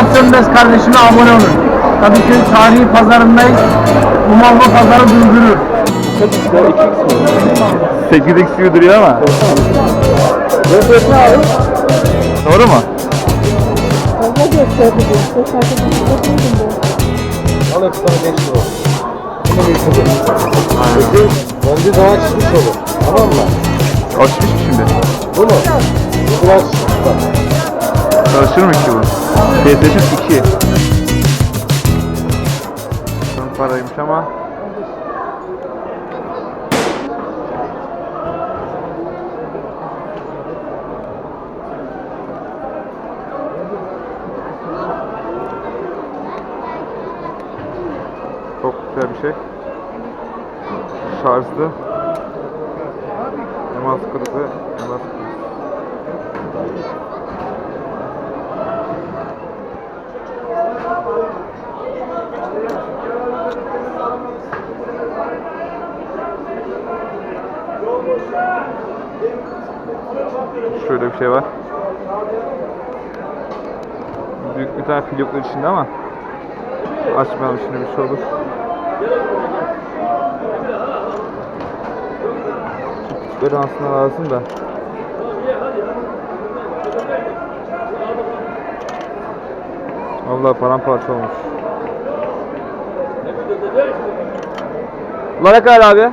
Murat kardeşime abone olun. Kadıköy tarihi pazarındayız. Bu malma pazarı durdurur. 8x gibi duruyor ama. Doğru mu? Fazla gösterdi bu. Çok fazla bir değilim bu. Al hepsi sana 5 lira. Bunu bir kızı. Peki, döndüğü zaman çıkmış olur. Tamam mı? Açmış mı şimdi? Bu mu? Bu biraz bak. Çalışır ki bu? PlayStation 2. Son paraymış ama. Çok güzel bir şey. Şarjlı. Temas kılıfı. Temas kılıfı. Şöyle bir şey var. Büyük bir tane fil içinde ama açmayalım şimdi bir şey olur. Küçükleri aslında lazım da. Allah paramparça olmuş. Ulan ne kadar abi?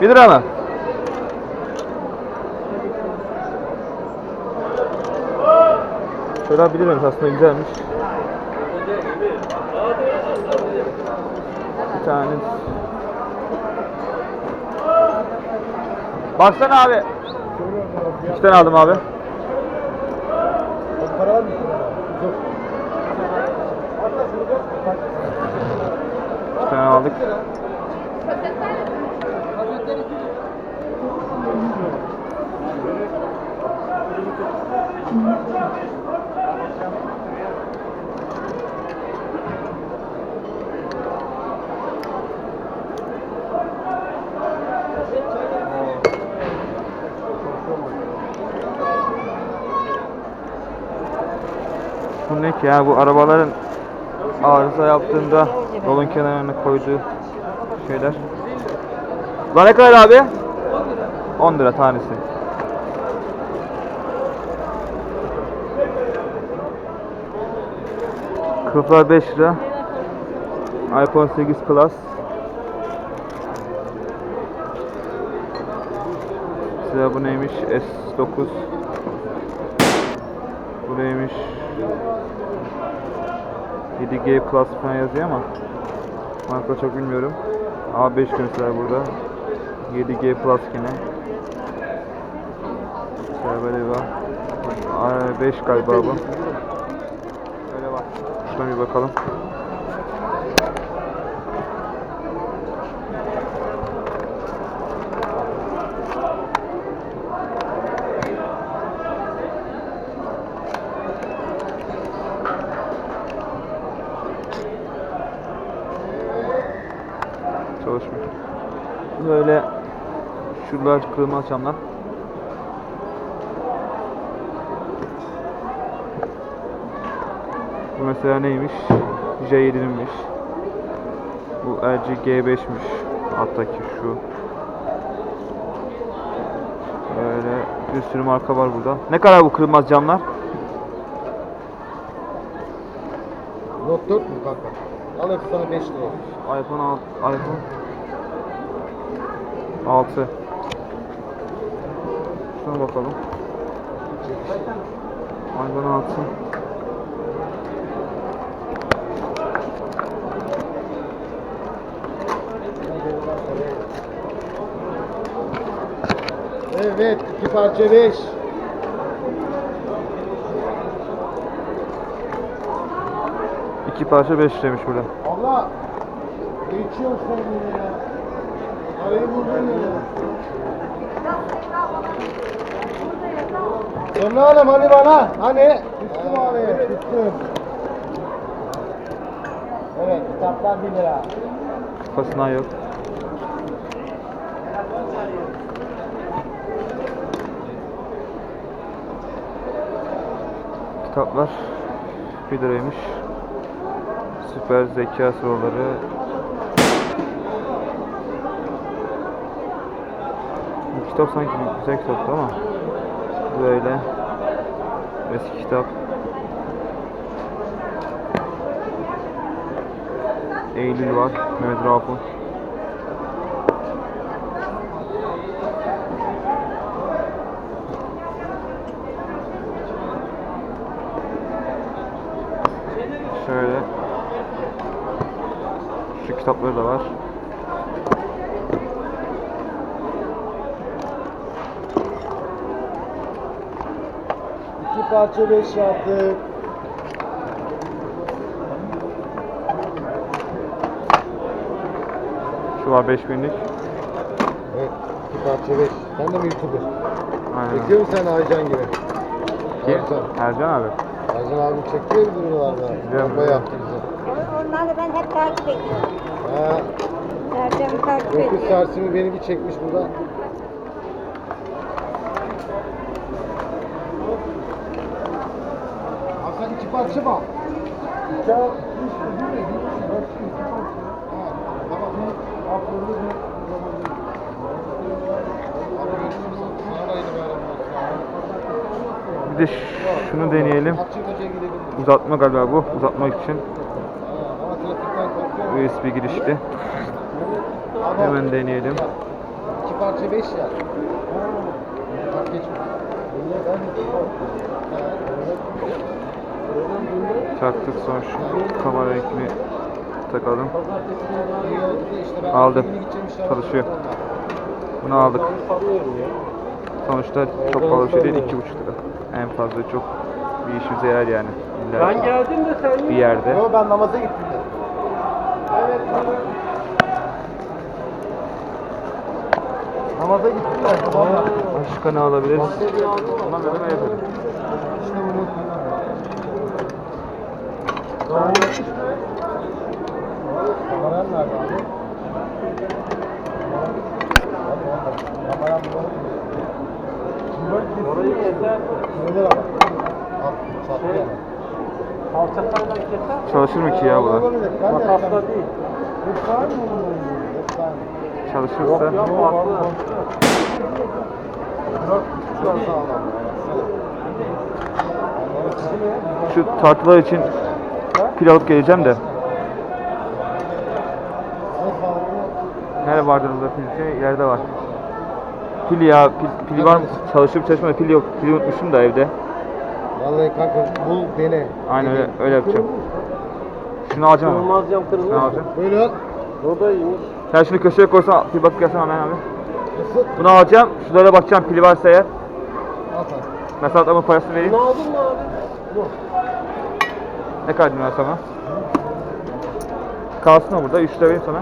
1 lira mı? Şöyle bilir miyim? Aslında güzelmiş. Bir tane. Baksana abi. İki tane aldım abi. Para var mı? İki tane aldık. Bu ne ki ya bu arabaların arıza yaptığında yolun kenarına koyduğu şeyler. Lan ne kadar abi? 10 lira tanesi. Kılıflar 5 lira. iPhone 8 Plus. Size bu neymiş? S9. Bu neymiş? 7G Plus falan yazıyor ama marka çok bilmiyorum. A5 mesela burada. 7G Plus yine. Mesela böyle var. A5 galiba bu. Bakalım. Çalışmıyor. Böyle şuralar kırılmaz camlar. Bu mesela neymiş? J7'ninmiş. Bu LG G5'miş. Alttaki şu. Böyle bir sürü marka var burada. Ne kadar bu kırılmaz camlar? Note 4 mü kanka? Al hepsi sana 5 lira. iPhone 6 iPhone 6 Şuna bakalım. iPhone 6 Evet, iki parça 5. iki parça 5 liraymış burada. Abla, geçiyor sen yine ya. Arayı buldun ya. Söyle oğlum hani bana, hani? Üstüm abi, üstüm. Evet, kitaplar 1 lira. Kafasından yok. Kitaplar 1 liraymış. Süper zeka soruları. Bu kitap sanki güzel kitaptı ama böyle eski kitap. Eylül var. Mehmet Rauf'un. Şöyle. Şu kitapları da var. İki parça beş yaptık. Şu var 5000'lik. Evet. iki parça beş. Sen de mi YouTuber? Aynen. Çekiyor musun sen Aycan gibi? Kim? Ercan. Ercan abi. Aycan abim çekiyor bir durumlarda. Biliyorum. yaptı bize. Onları ben hep takip ediyorum. Takip Dokuz ediyorum. sarsımı beni bir çekmiş burada. Hasan iki parça mı? İki parça. Bir. De şunu deneyelim. Uzatma galiba bu. Uzatmak için. USB girişli. Hemen deneyelim. iki parça beş ya. Bak geçmiş. Çaktık sonra şu kamera ekini takalım. İnşallah. Çalışıyor. Bunu aldık. Sonuçta çok fazla şey değil. iki buçuk lira. En fazla çok bir işimize yarar yani. İlla Ben geldim de sen bir yerde. Yo ben namaza gittim de. Evet. Namaza. Valla. Başka ne alabiliriz? Dedim öyle yapalım. İşte bunu. Kameran nerede abi? Kameram burada. orayı keser. Nedir ama? Al, sattı yani. Falçatayla keser. Çalışır mı ki ya bu Makasla değil. Lütfen mi olur? Lütfen. Çalışırsa. Şu tartılar için pil alıp geleceğim de. Nerede vardı burada pil şey? Yerde var. Pil ya, pil, pil var mı? Çalışıp çalışmıyor. Pil yok. Pili unutmuşum da evde. Vallahi kanka bul dene. Aynen öyle, öyle yapacağım. Şunu alacağım ama. Olmaz cam kırılır. Şunu alacağım. Buyurun. İyiymiş. Sen şunu köşeye koysan bir bakıp gelsene hemen abi. Bunu alacağım. Şunlara bakacağım pili varsa eğer. Mesela adamın parasını vereyim. Bunu aldın mı abi? Bu. Ne diyeyim ben sana? Kalsın o burada. 3 lira vereyim sana.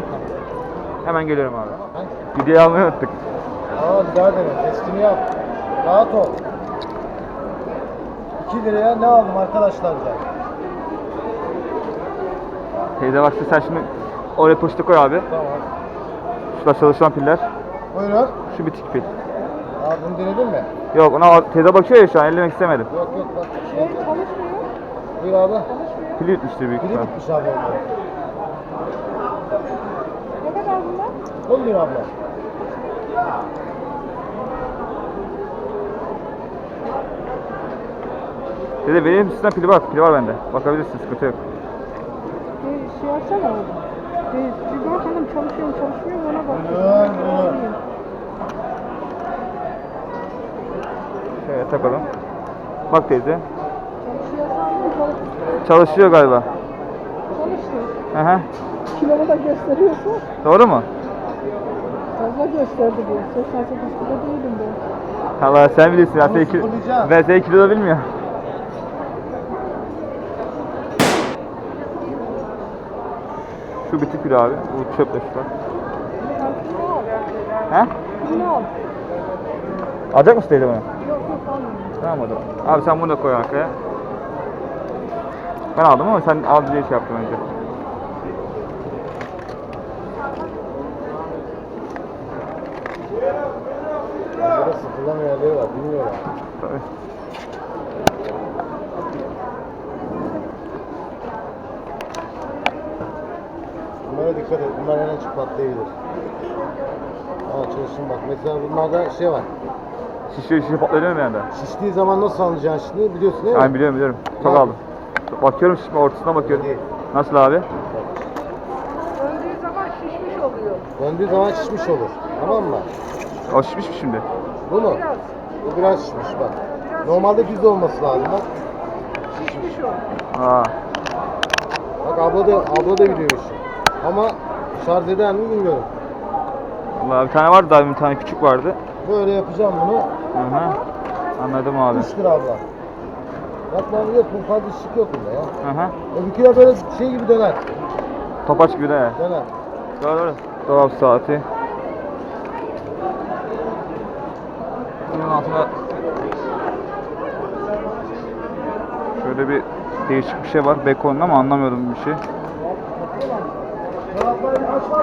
Hemen geliyorum abi. Videoyu almayı unuttuk. Aa güzel dene. Testini yap. Rahat ol. 2 liraya ne aldım arkadaşlar ya? Teyze baksın sen şimdi oraya poşete koy abi. Tamam. Şurada çalışan piller. Buyurun. Şu bitik pil. Aa bunu denedin mi? Yok ona teyze bakıyor ya şu an ellemek istemedim. Yok yok bak. Şey, Çalışmıyor. buyur abi. Pili bitmiştir büyük Biri ihtimal. bitmiş abi orada. Ne kadar bunlar? 10 lira abla. Teyze vereyim üstüne pili var. Pili var bende. Bakabilirsin sıkıntı yok. Bir şey yapsana orada. Bir, bakalım çalışıyor mu çalışmıyor mu ona bak. Buyurun buyurun. Şöyle takalım. Bak teyze. Çalışıyor sandım çalış- Çalışıyor galiba. çalıştı. Hı hı. Kilomu da gösteriyorsa Doğru mu? fazla gösterdi bu. 88 kilo değilim ben. Allah sen bilirsin ben seni kilo da bilmiyorum. Şu bitik pil abi. Bu şu da. Şunu al. He? Alacak mısın teyze bunu? Yok yok almıyorum. Tamam o zaman. Abi sen bunu da koy arkaya. Ben aldım ama sen al diye şey yaptım önce. Burada sıfırlama yerleri var bilmiyorum. Tabii. Dikkat et. Bunlar hemen çık patlayabilir. Aa çalışın bak. Mesela bunlarda şey var. Şişiyor şişiyor patlıyor mu yani? Şiştiği zaman nasıl anlayacaksın şimdi biliyorsun değil mi? Ben biliyorum biliyorum. Çok Bak. aldım. Bakıyorum şimdi ortasına bakıyorum. Değil. Nasıl abi? Döndüğü zaman şişmiş oluyor. Döndüğü zaman şişmiş olur. Tamam mı? O şişmiş mi şimdi? Bu mu? Biraz Bu biraz şişmiş bak. Normalde düz olması lazım bak. şişmiş o. Aa. Bak abla da abla da biliyor işi. Ama şarj eder mi bilmiyorum. Vallahi bir tane vardı daha bir tane küçük vardı. Böyle yapacağım bunu. Hı hı. Anladım abi. 3 lira abla. Bak ben yok bu fazla şık yok bunda ya. Hı hı. Öbürküler böyle şey gibi döner. Topaç gibi de. Döner. Doğru doğru. Dolap saati. Bunun altında şöyle bir değişik bir şey var. Bekon'un ama anlamıyorum bir şey. Şöyle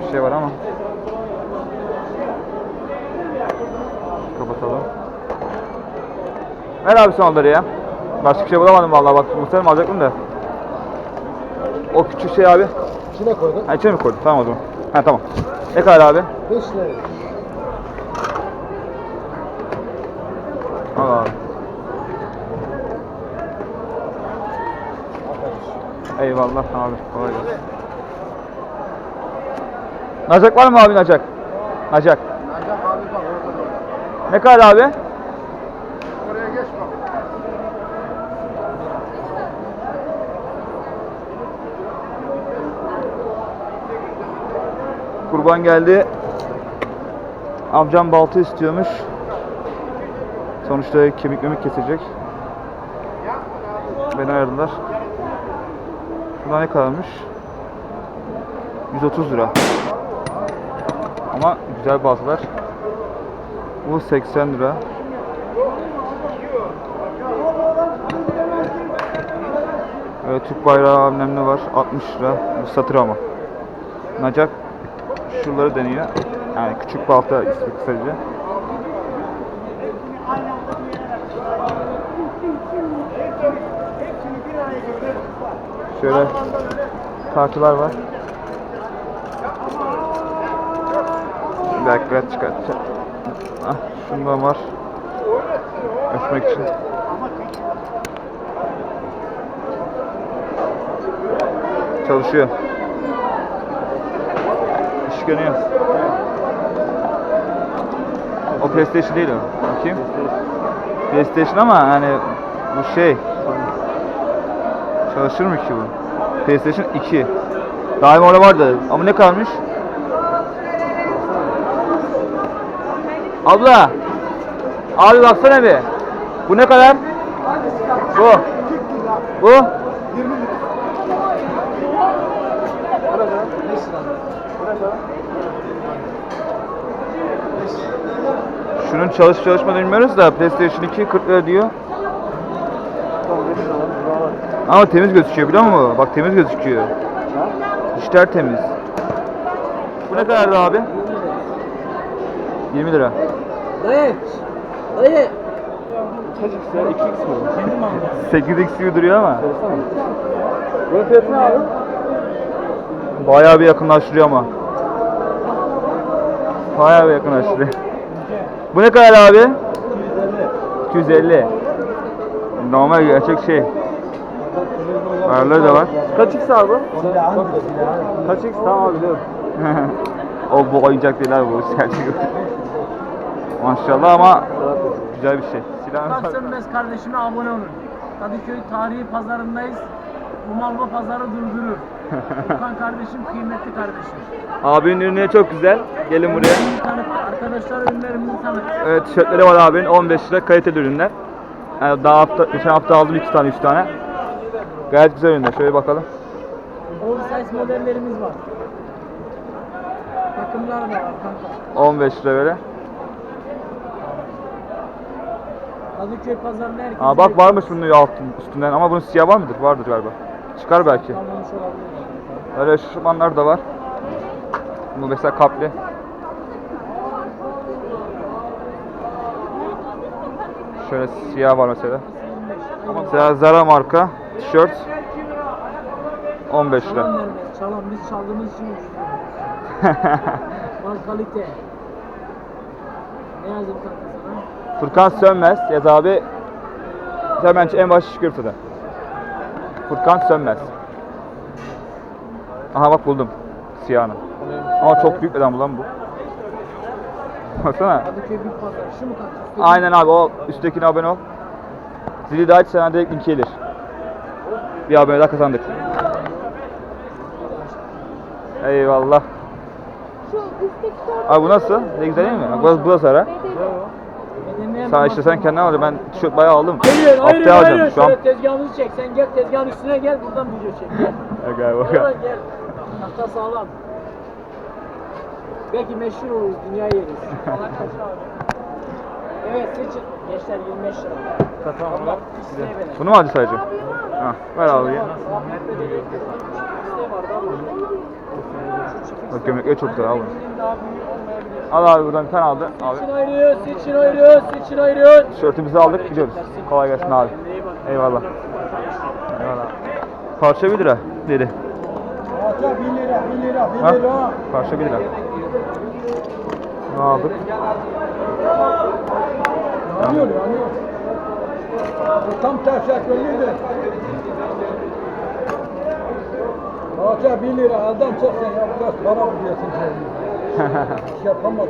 bir şey var ama. Kapatalım. Ver abi onları ya. Başka bir şey bulamadım vallahi bak mi alacaktım da. O küçük şey abi. İçine koydum. Ha içine mi koydun? Tamam o zaman. Ha tamam. Ne kadar abi? 5 lira. Al abi. Eyvallah abi. Kolay gelsin. Nacak var mı abi nacak? Nacak. Nacak abi bak orada. Ne kadar abi? Oraya geç bak. Kurban geldi. Amcam balta istiyormuş. Sonuçta kemik memik kesecek. Beni ayırdılar. Şuna ne kadarmış? 130 lira. Ama güzel baltalar. Bu 80 lira. Evet Türk bayrağı amlemli var. 60 lira. Bu satır ama. Nacak şuraları deniyor. Yani küçük balta ismi kısaca. Şöyle tartılar var. Bir dakika çıkartacağım. Ah, şundan var. Ölçmek için. Çalışıyor. Işık yanıyor. O PlayStation değil o. Bakayım. PlayStation ama hani bu şey. Çalışır mı ki bu? PlayStation 2. Daim orada vardı. Ama ne kalmış? Abla. Abi baksana bir. Bu ne kadar? Bu. Bu. Şunun çalış çalışmadığını bilmiyoruz da PlayStation 2 40 lira diyor. Ama temiz gözüküyor biliyor musun? Bak temiz gözüküyor. İşler temiz. Bu ne kadardı abi? 20 lira. Dayı. Dayı. Kaç x ya? 2x mi? 8x gibi duruyor ama. Bunun fiyatı ne abi? Bayağı bir yakınlaştırıyor ama. Bayağı bir yakınlaştırıyor. Bu ne kadar abi? 250. Normal gerçek şey. Ayarları da var. Kaç x abi? Kaç x? Tamam abi o bu oyuncak değil abi bu gerçek. Maşallah ama güzel bir şey. Silah Sönmez kardeşime abone olun. Kadıköy tarihi pazarındayız. Bu malva pazarı durdurur. Furkan kardeşim kıymetli kardeşim. Abinin ürünleri çok güzel. Gelin buraya. Tanıt, arkadaşlar ürünlerimizi tanıt. Evet tişörtleri var abinin 15 lira kaliteli ürünler. Yani daha hafta, geçen hafta aldım 2 tane 3 tane. Gayet güzel ürünler. Şöyle bakalım. Oversize modellerimiz var. Takımlar da var kanka. 15 lira böyle. Kadıköy pazarında herkes... Aa bak varmış bunun altın üstünden ama bunun siyah var mıdır? Vardır galiba. Çıkar belki. Böyle şişmanlar da var. Bu mesela kapli. Şöyle siyah var mesela. 25. Mesela Zara marka tişört 15 lira. Çalan vermez. Çalan biz çaldığımız için ucuz. Mal kalite. Ne yazayım kanka sana? Furkan Sönmez yaz abi. Hemen en baş zaten. Furkan Sönmez. Aha bak buldum. Siyahını. Ama çok büyük beden bu lan bu. Baksana. Kadıköy Büyük Pazar. Şu mu kanka? Aynen abi o üsttekine abone ol. Zili de aç sana direkt link gelir. Bir abone daha kazandık. Eyvallah. Abi bu nasıl? Ne güzel değil mi? Bak bu, bu da Sara. Bedenine Sen işte sen kendin al. Ben tişört bayağı aldım. Hayır, hayır, Haftaya alacağım hayır. şu an. Tezgahımızı çek. Sen gel tezgahın üstüne gel. Buradan video çek. Gel. Gel bakalım. gel. Tahta sağlam. Belki meşhur oluruz. Dünya yeriz. evet seçin. Gençler 25 lira. Verin. Bunu mu alacağız sadece? Ha, ver abi. ya. Bak gömlekler çok güzel abi. Al abi buradan bir tane aldı. Abi Seçin ayrı, seçin ayrı, seçin ayrı. tişörtümüzü aldık gidiyoruz. Kolay gelsin abi. Eyvallah. Eyvallah. Parça 1 lira dedi. Aça 1 lira, 1 lira, 1 Ha? lira. Parça 1 lira. Ne aldık? Yanıyor, yanıyor. Tam teşekkürlüdür. Aça 1 lira, adam çeksen ya biraz para mı diyorsun sen? Hiç yapamadım.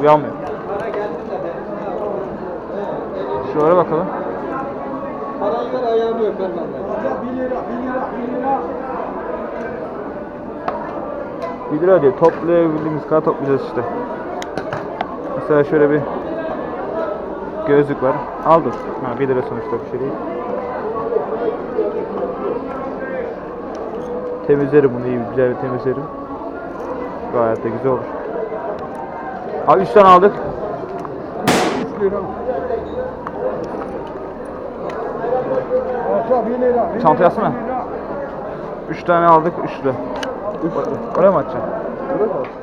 Uyanmıyor. Şöyle bakalım. Parayı ver ayağımı öper benden. Aça 1 lira, 1 lira, 1 lira. 1 lira diyor. Toplayabildiğimiz kadar toplayacağız işte. Mesela şöyle bir gözlük var. Aldım. Ha 1 lira sonuçta bir şey değil. Temizlerim bunu iyi güzel bir temizlerim. Gayet de güzel olur. Abi 3 tane aldık. 3 lira. Aça 1 lira. bir Çanta lira, yazsana. bir lira. 3 tane aldık 3 lira. Oraya mı atacaksın?